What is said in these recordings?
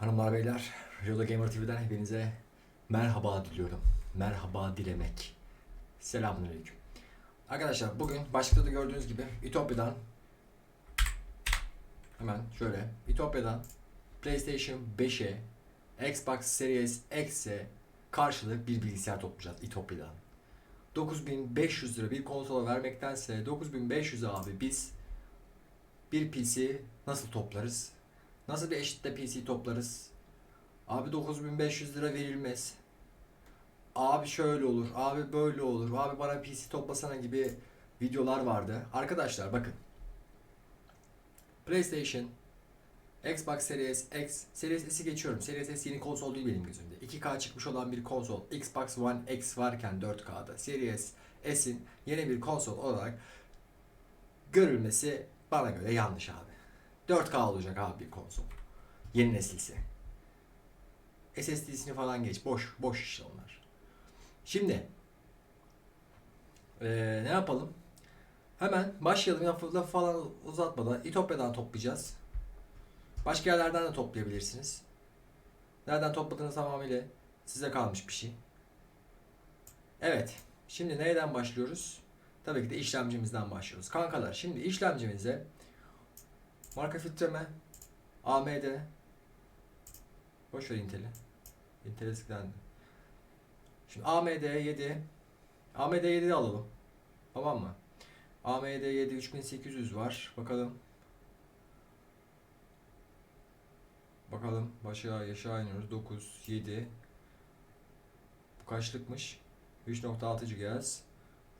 Hanımlar beyler, Rioda Gamer TV'den hepinize merhaba diliyorum. Merhaba dilemek. Selamünaleyküm. Arkadaşlar bugün başlıkta da gördüğünüz gibi Ütopya'dan hemen şöyle Ütopya'dan PlayStation 5'e Xbox Series X'e karşılık bir bilgisayar toplayacağız Ütopya'dan. 9500 lira bir konsola vermektense 9500'e abi biz bir PC nasıl toplarız? Nasıl bir eşitle PC toplarız? Abi 9500 lira verilmez. Abi şöyle olur, abi böyle olur, abi bana PC toplasana gibi videolar vardı. Arkadaşlar bakın. PlayStation, Xbox Series X, Series S'i geçiyorum. Series S yeni konsol değil benim gözümde. 2K çıkmış olan bir konsol. Xbox One X varken 4K'da. Series S'in yeni bir konsol olarak görülmesi bana göre yanlış abi. 4K olacak abi konsol. Yeni nesilse. SSD'sini falan geç. Boş. Boş işte onlar. Şimdi eee, ne yapalım? Hemen başlayalım. Lafı, lafı falan uzatmadan İtopya'dan toplayacağız. Başka yerlerden de toplayabilirsiniz. Nereden topladığınız tamamıyla size kalmış bir şey. Evet. Şimdi neyden başlıyoruz? Tabii ki de işlemcimizden başlıyoruz. Kankalar şimdi işlemcimize Marka filtreme AMD Boş ver Intel'i. Intel eskiden. Şimdi AMD 7 AMD 7'yi alalım. Tamam mı? AMD 7 3800 var. Bakalım. Bakalım. Başa yaşa iniyoruz. 9 7 Bu kaçlıkmış? 3.6 GHz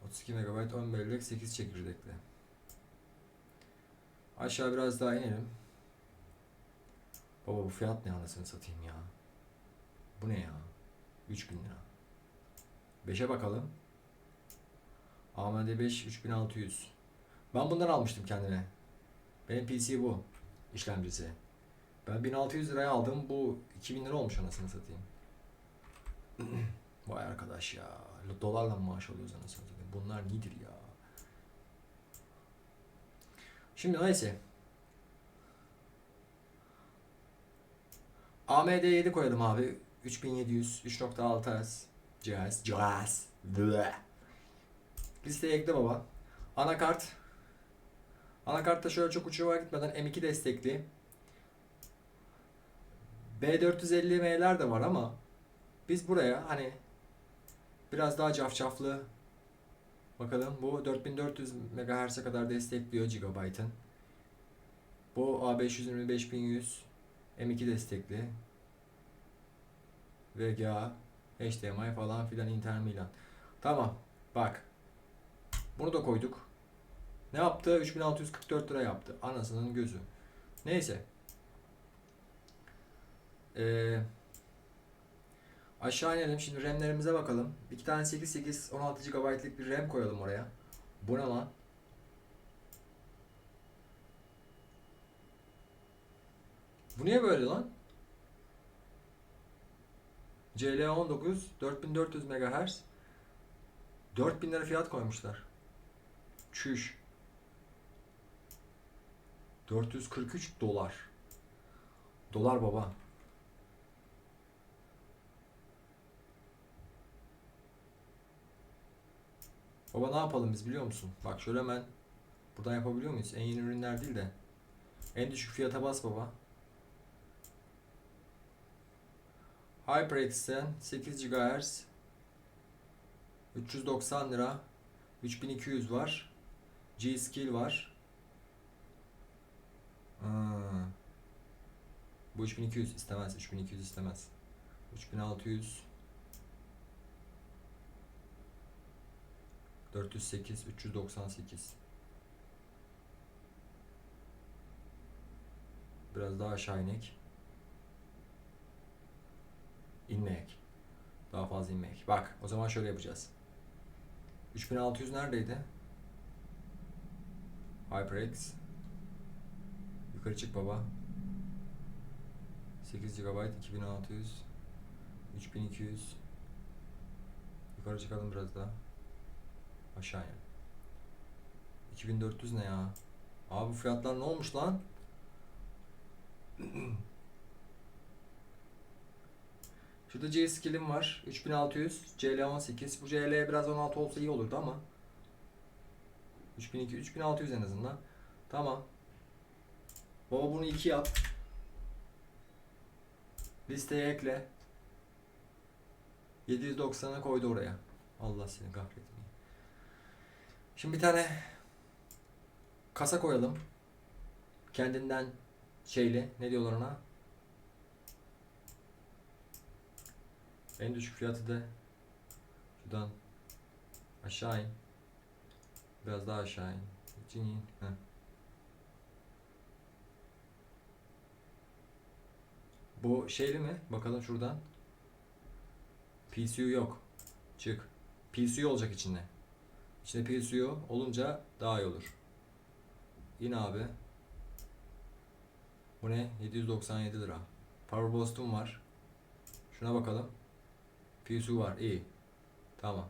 32 MB 10 bellek 8 çekirdekli. Aşağı biraz daha inelim. Baba bu fiyat ne anasını satayım ya. Bu ne ya? 3000 lira. 5'e bakalım. AMD 5 3600. Ben bundan almıştım kendine. Benim PC bu. işlemcisi. Ben 1600 liraya aldım. Bu 2000 lira olmuş anasını satayım. Vay arkadaş ya. Dolarla maaş alıyoruz anasını satayım. Bunlar nedir ya? Şimdi neyse. AMD 7 koyalım abi. 3700, 3.6 Hz. Cihaz. Cihaz. Bleh. Listeye ekle baba. Anakart. Anakartta şöyle çok uçuğa gitmeden M2 destekli. B450M'ler de var ama biz buraya hani biraz daha cafcaflı Bakalım bu 4400 MHz'e kadar destekliyor GB'ın. Bu A525.100 M2 destekli. VGA, HDMI falan filan Inter Milan. Tamam. Bak. Bunu da koyduk. Ne yaptı? 3644 lira yaptı. Anasının gözü. Neyse. Eee Aşağı inelim şimdi RAM'lerimize bakalım. İki tane 88 16 GB'lık bir RAM koyalım oraya. Bu ne lan? Bu niye böyle lan? CL19 4400 MHz 4000 lira fiyat koymuşlar. Çüş. 443 dolar. Dolar baba. Baba ne yapalım biz biliyor musun? Bak şöyle hemen buradan yapabiliyor muyuz? En yeni ürünler değil de en düşük fiyata bas baba. HyperX'ten 8 GHz 390 lira 3200 var. G-Skill var. Hmm. Bu 3200 istemez. 3200 istemez. 3600 408 398 Biraz daha aşağı inek. İnmek. Daha fazla inmek. Bak o zaman şöyle yapacağız. 3600 neredeydi? HyperX. Yukarı çık baba. 8 GB 2600 3200 Yukarı çıkalım biraz daha. Aşağıya. 2400 ne ya? Abi bu fiyatlar ne olmuş lan? Şurada G skill'im var. 3600. CL 18. Bu CL biraz 16 olsa iyi olurdu ama. 3200, 3600 en azından. Tamam. Baba bunu 2 yap. Listeye ekle. 790'a koydu oraya. Allah seni kahretmeyin. Şimdi bir tane kasa koyalım. Kendinden şeyli. Ne diyorlar ona? En düşük fiyatı da şuradan aşağı in. Biraz daha aşağı in. İçin in. Heh. Bu şeyli mi? Bakalım şuradan. PCU yok. Çık. PCU olacak içinde. İçinde PCU olunca daha iyi olur. İn abi. Bu ne? 797 lira. Power Boost'um var. Şuna bakalım. PSU var. iyi. Tamam.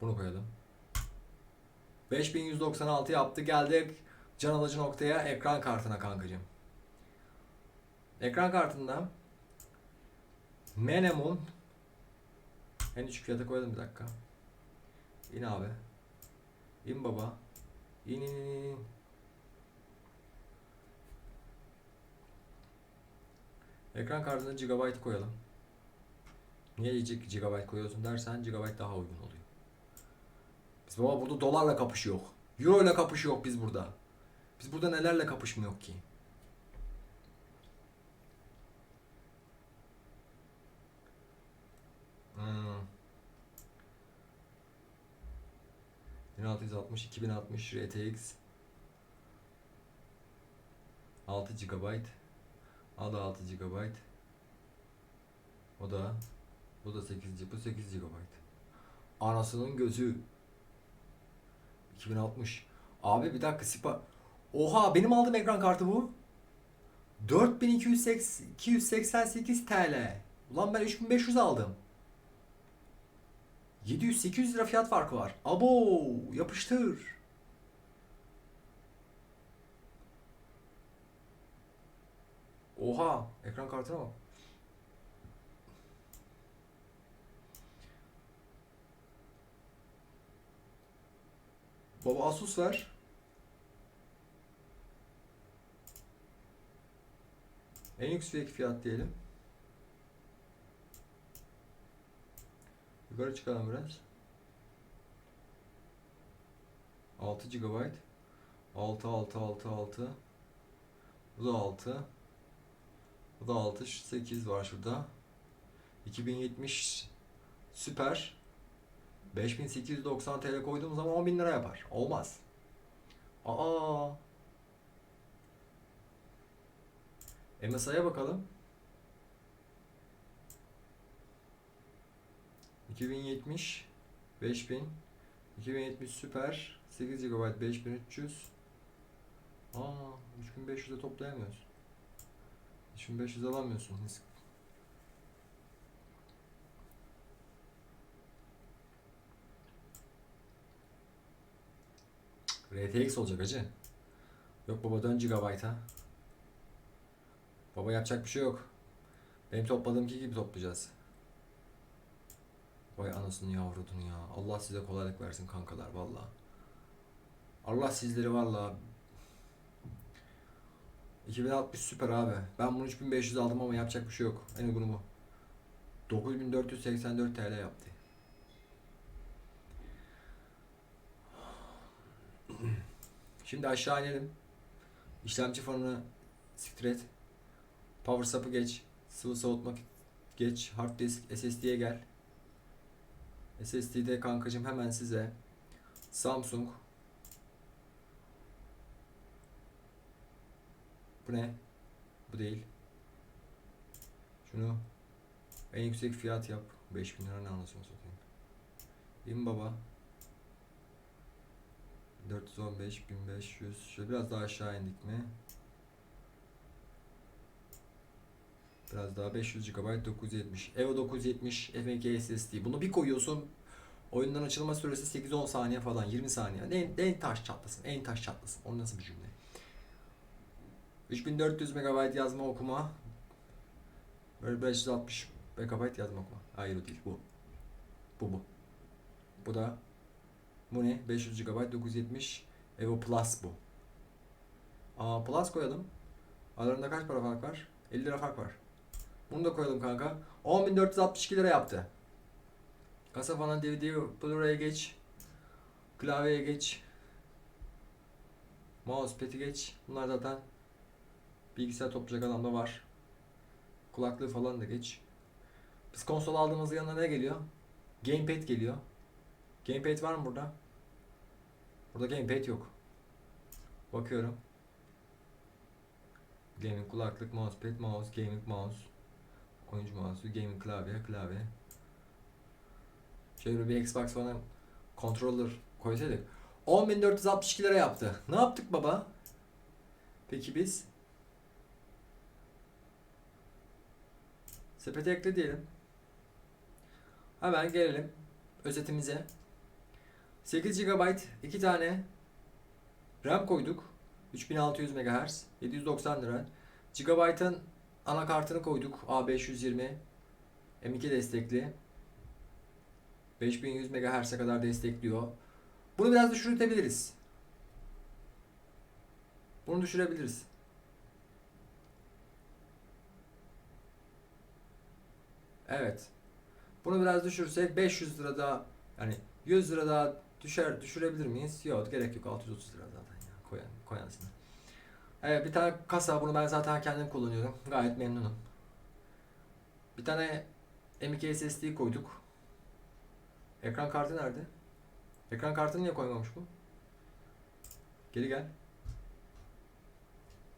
Bunu koyalım. 5196 yaptı. Geldik can alıcı noktaya ekran kartına kankacığım. Ekran kartında Menemun en düşük fiyata koyalım bir dakika. İn abi. İn baba. İn in in in. Ekran kartına GB koyalım. Niye GB koyuyorsun dersen GB daha uygun oluyor. Biz baba burada dolarla kapışıyor. Euro ile kapışıyor biz burada. Biz burada nelerle kapışmıyor ki? Hmm. 1660 2060 RTX 6 GB O da 6 GB. O da bu da 8 GB. Bu 8 GB. Anasının gözü. 2060. Abi bir dakika sipa. Oha benim aldığım ekran kartı bu. 4288 TL. Ulan ben 3500 aldım. 700-800 lira fiyat farkı var. Abo yapıştır. Oha ekran kartına bak. Baba Asus ver. En yüksek fiyat diyelim. Yukarı çıkalım biraz. 6 GB. 6 6 6 6. Bu da 6. Bu da 6 8 var şurada. 2070 süper. 5890 TL koyduğum zaman 10.000 lira yapar. Olmaz. Aa. MSI'ye bakalım. 2070 5000 2070 süper 8 GB 5300 Aa 3500'e toplayamıyoruz. 3500 alamıyorsun. RTX olacak acı. Yok baba dön GB'a. Baba yapacak bir şey yok. Benim topladığımki gibi toplayacağız. Vay anasını yavrudun ya. Allah size kolaylık versin kankalar valla. Allah sizleri valla. 2060 süper abi. Ben bunu 3500 aldım ama yapacak bir şey yok. En uygunu bu. 9484 TL yaptı. Şimdi aşağı inelim. İşlemci fanını siktir et. Power supp'ı geç. Sıvı soğutmak geç. Hard disk SSD'ye gel. SSD'de kankacım hemen size Samsung Bu ne? Bu değil. Şunu en yüksek fiyat yap. 5000 lira ne anlasını satayım. İn baba. 415 1500 şöyle biraz daha aşağı indik mi? Biraz daha 500 GB 970. EVO 970 FMK SSD. Bunu bir koyuyorsun. Oyundan açılma süresi 8-10 saniye falan 20 saniye. En, en taş çatlasın. En taş çatlasın. O nasıl bir cümle? 3400 MB yazma okuma Böyle 560 MB yazmak mı? Hayır o değil bu. Bu bu. Bu da bu ne? 500 GB 970 Evo Plus bu. Aa Plus koyalım. Aralarında kaç para fark var? 50 lira fark var. Bunu da koyalım kanka. 10.462 lira yaptı. Kasa falan DVD, Blu-ray'e geç. Klavyeye geç. Mousepad'i geç. Bunlar zaten bilgisayar toplayacak adamda var. Kulaklığı falan da geç. Biz konsol aldığımız yanına ne geliyor? Gamepad geliyor. Gamepad var mı burada? Burada gamepad yok. Bakıyorum. Gaming kulaklık, mousepad, mouse, gaming mouse. Oyuncu mouse'u, gaming klavye, klavye. Şöyle bir Xbox falan controller koysaydık. 10.462 lira yaptı. Ne yaptık baba? Peki biz? Sepete ekle diyelim. Hemen gelelim özetimize. 8 GB 2 tane RAM koyduk. 3600 MHz 790 lira. GB'ın anakartını koyduk. A520 M2 destekli. 5100 MHz'e kadar destekliyor. Bunu biraz düşürtebiliriz. Bunu düşürebiliriz. Evet. Bunu biraz düşürsek 500 lira daha yani 100 lira daha düşer düşürebilir miyiz? Yok gerek yok 630 lira zaten ya koyan koyansın. Evet bir tane kasa bunu ben zaten kendim kullanıyorum. Gayet memnunum. Bir tane M.2 SSD koyduk. Ekran kartı nerede? Ekran kartını niye koymamış bu? Geri gel.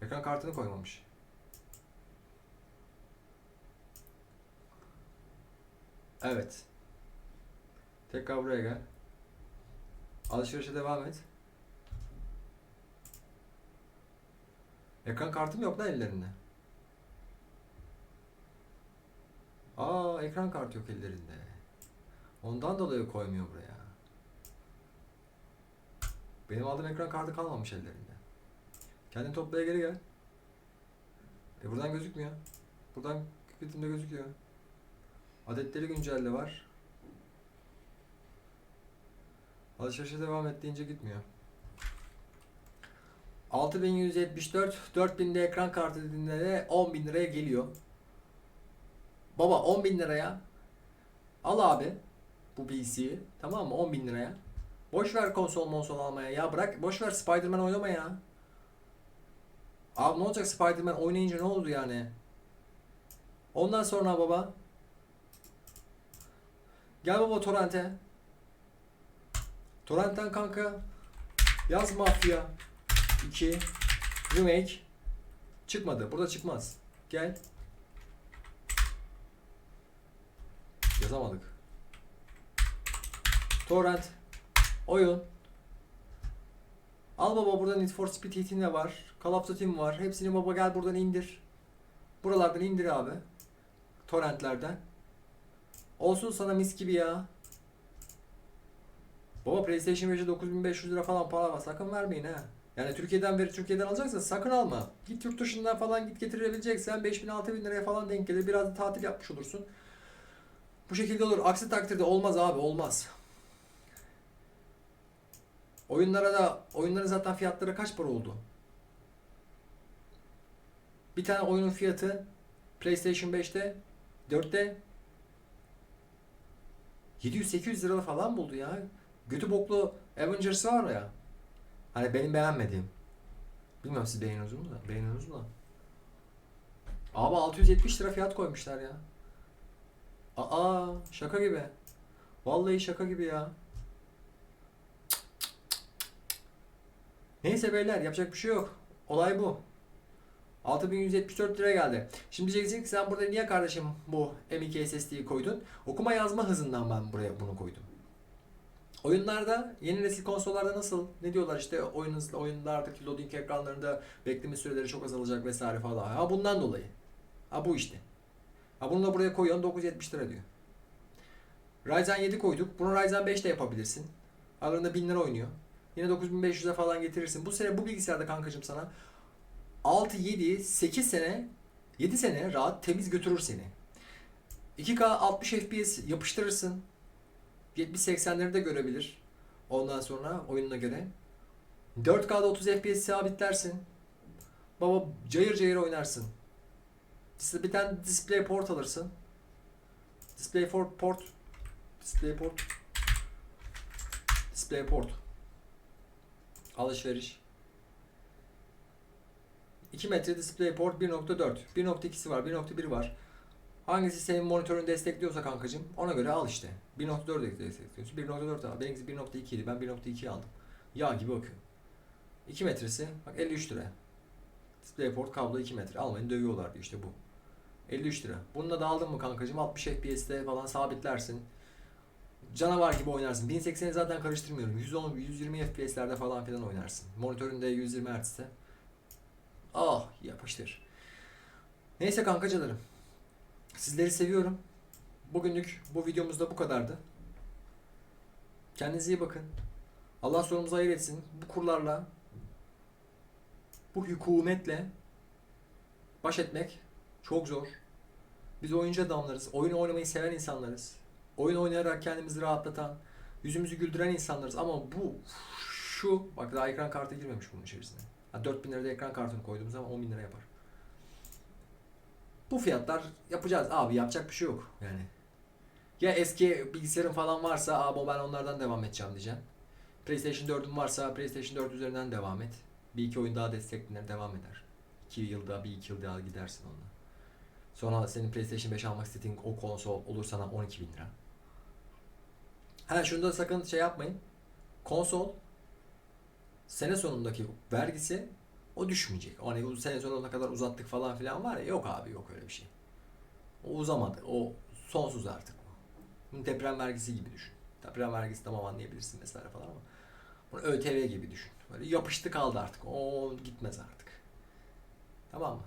Ekran kartını koymamış. Evet. Tekrar buraya gel. Alışverişe devam et. Ekran kartım yok lan ellerinde. Aa ekran kartı yok ellerinde. Ondan dolayı koymuyor buraya. Benim aldığım ekran kartı kalmamış ellerinde. Kendin toplaya geri gel. E buradan gözükmüyor. Buradan küpetimde gözüküyor. Adetleri güncelle var. Alışverişe devam et deyince gitmiyor. 6174 4000'de ekran kartı dediğinde de 10.000 liraya geliyor. Baba 10.000 liraya al abi bu PC'yi tamam mı 10.000 liraya. Boş ver konsol monsol almaya ya bırak boş ver Spider-Man oynama ya. Abi ne olacak Spider-Man oynayınca ne oldu yani? Ondan sonra baba Gel baba torrente. Torrentten kanka yaz mafya 2 remake çıkmadı. Burada çıkmaz. Gel. Yazamadık. Torrent oyun Al baba burada Need for Speed Heat'in de var. Call of Duty'm var. Hepsini baba gel buradan indir. Buralardan indir abi. Torrentlerden. Olsun sana mis gibi ya. Baba PlayStation 5'e 9500 lira falan para var. Sakın vermeyin ha. Yani Türkiye'den veri Türkiye'den alacaksan sakın alma. Git yurt dışından falan git getirebileceksen 5000 6000 liraya falan denk gelir. Biraz da tatil yapmış olursun. Bu şekilde olur. Aksi takdirde olmaz abi olmaz. Oyunlara da oyunların zaten fiyatları kaç para oldu? Bir tane oyunun fiyatı PlayStation 5'te 4'te 700-800 lira falan buldu ya. Götü boklu Avengers var ya. Hani benim beğenmediğim. Bilmiyorum siz beğeniyorsunuz mu da? Beğeniyorsunuz mu da? Abi 670 lira fiyat koymuşlar ya. Aa şaka gibi. Vallahi şaka gibi ya. Neyse beyler yapacak bir şey yok. Olay bu. 6174 lira geldi. Şimdi diyeceksin ki sen burada niye kardeşim bu M.2 SSD'yi koydun? Okuma yazma hızından ben buraya bunu koydum. Oyunlarda yeni nesil konsollarda nasıl ne diyorlar işte oyun hızlı oyunlardaki loading ekranlarında bekleme süreleri çok azalacak vesaire falan. Ha bundan dolayı. Ha bu işte. Ha bunu da buraya koyuyorsun 970 lira diyor. Ryzen 7 koyduk. Bunu Ryzen 5 de yapabilirsin. Aralarında 1000 lira oynuyor. Yine 9500'e falan getirirsin. Bu sene bu bilgisayarda kankacım sana 6, 7, 8 sene 7 sene rahat temiz götürür seni. 2K 60 FPS yapıştırırsın. 70-80'leri de görebilir. Ondan sonra oyununa göre. 4K'da 30 FPS sabitlersin. Baba cayır cayır oynarsın. İşte bir tane display port alırsın. Display port port. Display port. Display port. Alışveriş. 2 metre display port 1.4. 1.2'si var, 1.1 var. Hangisi senin monitörün destekliyorsa kankacım ona göre al işte. 1.4 destekliyorsun. 1.4 al. Benimkisi 1.2 idi. Ben 1.2 aldım. Yağ gibi akıyor. 2 metresi bak 53 lira. DisplayPort kablo 2 metre. Almayın dövüyorlar diyor işte bu. 53 lira. Bununla da aldın mı kankacım 60 FPS'te falan sabitlersin. Canavar gibi oynarsın. 1080'i zaten karıştırmıyorum. 110 120 FPS'lerde falan filan oynarsın. Monitöründe 120 Hz'te. Ah yapıştır. Neyse kankacılarım. Sizleri seviyorum. Bugünlük bu videomuzda bu kadardı. Kendinize iyi bakın. Allah sonumuzu hayır etsin. Bu kurlarla bu hükümetle baş etmek çok zor. Biz oyuncu adamlarız. Oyun oynamayı seven insanlarız. Oyun oynayarak kendimizi rahatlatan, yüzümüzü güldüren insanlarız. Ama bu şu, bak daha ekran kartı girmemiş bunun içerisine. Ha, 4000 lirada ekran kartını koyduğumuz zaman 10 bin lira yapar. Bu fiyatlar yapacağız. Abi yapacak bir şey yok yani. Ya eski bilgisayarın falan varsa abi ben onlardan devam edeceğim diyeceksin. PlayStation 4'ün varsa PlayStation 4 üzerinden devam et. Bir iki oyun daha desteklenir devam eder. 2 yılda bir iki yıl daha gidersin onunla. Sonra senin PlayStation 5 almak istediğin o konsol olur sana 12 bin lira. Ha şunu da sakın şey yapmayın. Konsol sene sonundaki vergisi o düşmeyecek. Hani sene sonuna kadar uzattık falan filan var ya yok abi yok öyle bir şey. O uzamadı. O sonsuz artık. Bunu deprem vergisi gibi düşün. Deprem vergisi tamam anlayabilirsin mesela falan ama bunu ÖTV gibi düşün. Böyle yapıştı kaldı artık. O gitmez artık. Tamam mı?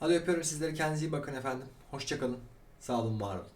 Hadi öpüyorum sizleri. Kendinize iyi bakın efendim. Hoşçakalın. Sağ olun, var olun.